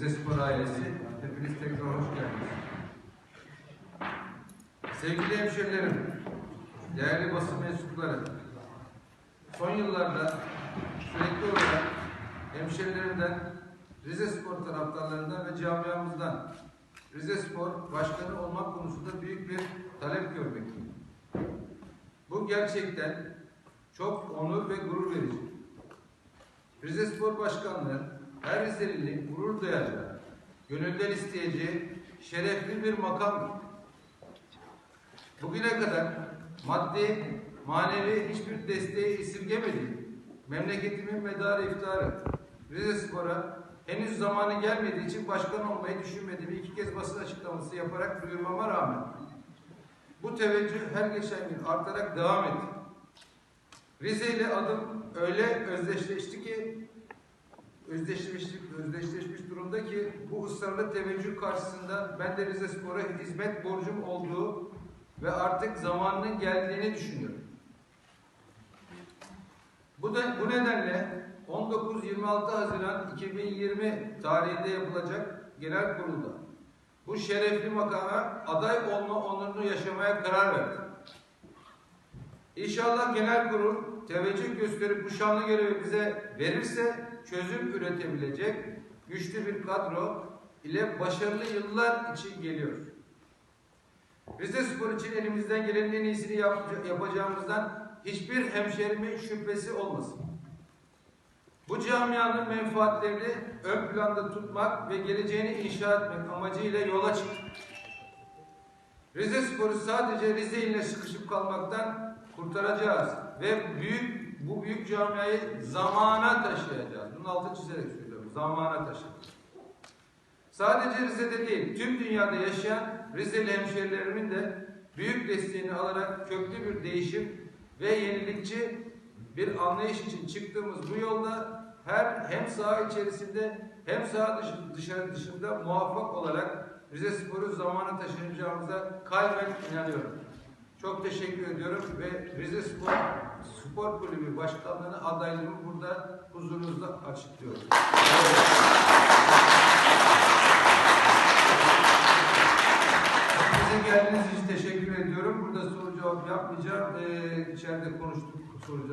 Rize Spor ailesi, hepiniz tekrar hoş geldiniz. Sevgili hemşerilerim, değerli basın mensupları, son yıllarda sürekli olarak hemşerilerimden, Rize Spor taraftarlarından ve camiamızdan Rize Spor başkanı olmak konusunda büyük bir talep görmekteyim. Bu gerçekten çok onur ve gurur verici. Rize Spor Başkanlığı her Rizeli'nin gurur duyacağı, gönülden isteyeceği şerefli bir makamdır. Bugüne kadar maddi, manevi hiçbir desteği esirgemediğim memleketimin medarı iftiharı Rize Spor'a henüz zamanı gelmediği için başkan olmayı düşünmediğimi iki kez basın açıklaması yaparak duyurmama rağmen bu teveccüh her geçen gün artarak devam etti. Rize ile adım öyle özdeşleşti ki özdeşleşmiş, özdeşleşmiş durumda ki bu ısrarlı teveccüh karşısında ben de Rize Spor'a hizmet borcum olduğu ve artık zamanının geldiğini düşünüyorum. Bu, da, bu nedenle 19-26 Haziran 2020 tarihinde yapılacak genel kurulda bu şerefli makama aday olma onurunu yaşamaya karar verdim. İnşallah genel kurul teveccüh gösterip bu şanlı görevi bize verirse çözüm üretebilecek güçlü bir kadro ile başarılı yıllar için geliyor. Rize Spor için elimizden gelenin en iyisini yap- yapacağımızdan hiçbir hemşerimin şüphesi olmasın. Bu camianın menfaatlerini ön planda tutmak ve geleceğini inşa etmek amacıyla yola çıktık. Rize Spor'u sadece Rize ile sıkışıp kalmaktan kurtaracağız ve büyük bu büyük camiayı zamana taşıyacağız. Bunun altını çizerek söylüyorum. Zamana taşıyacağız. Sadece Rize'de değil, tüm dünyada yaşayan Rizeli hemşerilerimin de büyük desteğini alarak köklü bir değişim ve yenilikçi bir anlayış için çıktığımız bu yolda her hem saha içerisinde hem saha dışı, dışarı dışında muvaffak olarak Rize Spor'u zamana taşıyacağımıza kalben inanıyorum. Çok teşekkür ediyorum ve Rize Spor Spor Kulübü Başkanlığı'nı adaylığımı burada huzurunuzda açıklıyorum. Hepinize geldiğiniz için teşekkür ediyorum. Burada soru cevap yapmayacağım. Ee, içeride konuştuk soru.